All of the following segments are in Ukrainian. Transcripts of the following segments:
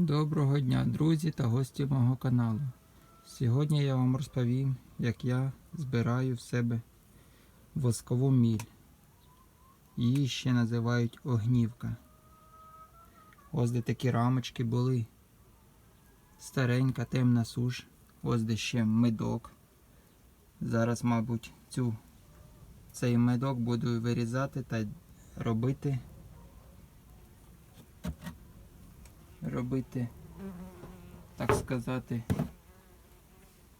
Доброго дня, друзі та гості мого каналу. Сьогодні я вам розповім, як я збираю в себе воскову міль. Її ще називають огнівка. Ось де такі рамочки були. Старенька темна суш. Ось де ще медок. Зараз, мабуть, цю, цей медок буду вирізати та робити робити, так сказати,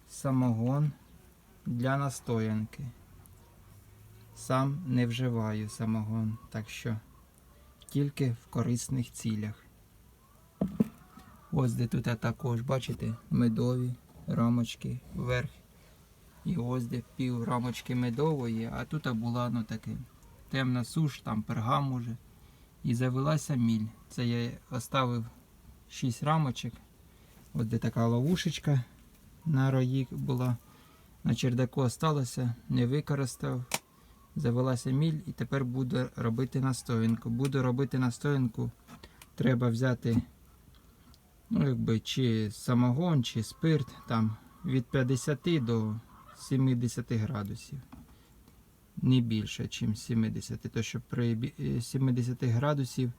самогон для настоянки. Сам не вживаю самогон, так що тільки в корисних цілях. Ось де тут також, бачите, медові рамочки вверх. І ось де пів рамочки медової, а тут була ну таке темна суш, там пергам уже. І завелася міль. Це я оставив 6 рамочок. Ось де така ловушечка на рої була. На чердаку осталося, не використав. Завелася міль і тепер буду робити настоянку. Буду робити настоянку. Треба взяти ну, якби, чи самогон, чи спирт там від 50 до 70 градусів. Не більше, ніж 70. То що при е, 70 градусів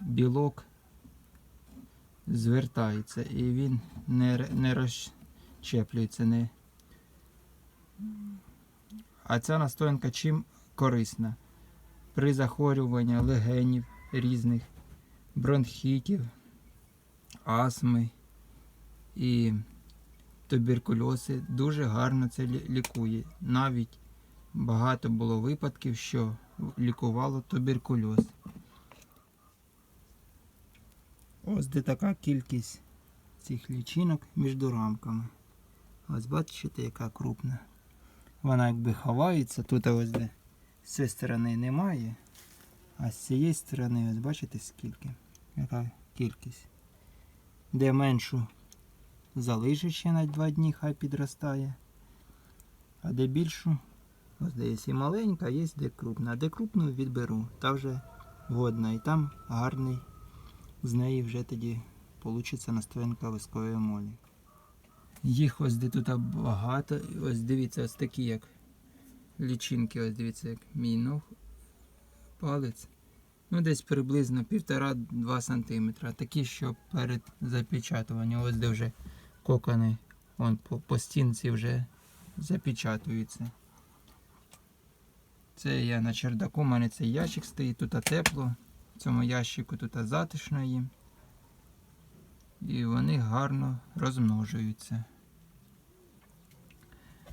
білок звертається і він не, не розщеплюється. Не... А ця настоянка чим корисна? При захворюванні легенів різних, бронхітів, астми і туберкульози дуже гарно це лікує. Навіть багато було випадків, що лікувало туберкульоз. Ось де така кількість цих лічинок між рамками. Ось бачите, яка крупна. Вона якби ховається, тут ось де з цієї сторони немає, а з цієї сторони, ось бачите скільки, яка кількість. Де меншу залишу ще на 2 дні, хай підростає. А де більшу, ось де є і маленька, є де крупна. А де крупну відберу, та вже годна. І там гарний з неї вже тоді получиться настоянка вискової молі. Їх ось де тут багато. Ось дивіться, ось такі як лічинки, ось дивіться, як мій ног, палець. Ну, десь приблизно 1,5-2 см. Такі, що перед запечатуванням, ось де вже кокони вон, по, по стінці вже запечатуються. Це я на чердаку, у мене цей ящик стоїть, тут тепло. Цьому ящику тут затишно їм. І вони гарно розмножуються.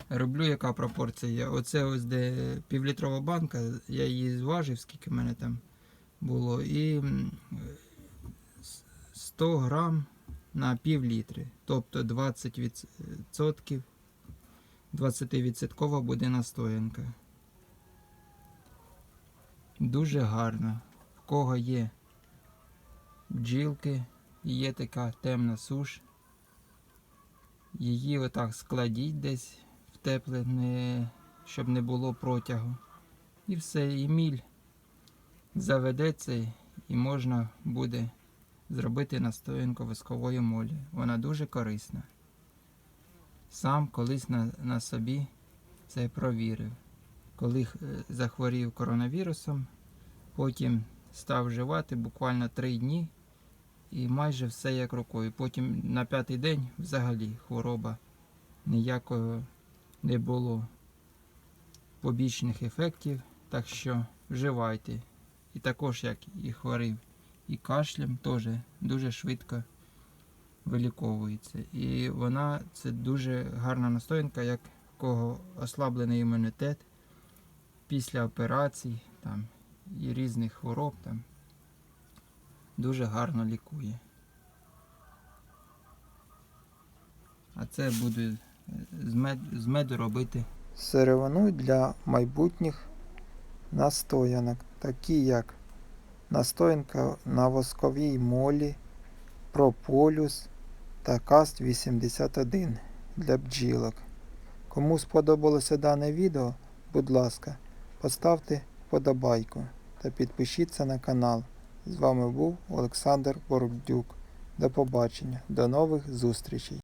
Роблю яка пропорція. Оце ось де півлітрова банка, я її зважив, скільки в мене там було. І 100 грам на пів літри. Тобто 20%, 20% буде настоянка. Дуже гарно. Кого є бджілки, і є така темна суш. Її отак складіть десь в тепле, не, щоб не було протягу. І все, і міль заведеться і можна буде зробити настоянку воскової молі. Вона дуже корисна. Сам колись на, на собі це провірив. Коли е, захворів коронавірусом, потім став вживати буквально три дні і майже все як рукою. Потім на п'ятий день взагалі хвороба ніякого не було побічних ефектів, так що вживайте. І також як і хворів, і кашлем теж дуже швидко виліковується. І вона це дуже гарна настоянка, як кого ослаблений імунітет після операцій там, і різних хвороб там дуже гарно лікує. А це буду е, з, мед, з меду робити. Сировину для майбутніх настоянок, такі як настоянка на восковій молі, прополюс та каст 81 для бджілок. Кому сподобалося дане відео, будь ласка, поставте вподобайку та підпишіться на канал. З вами був Олександр Боробдюк. До побачення, до нових зустрічей!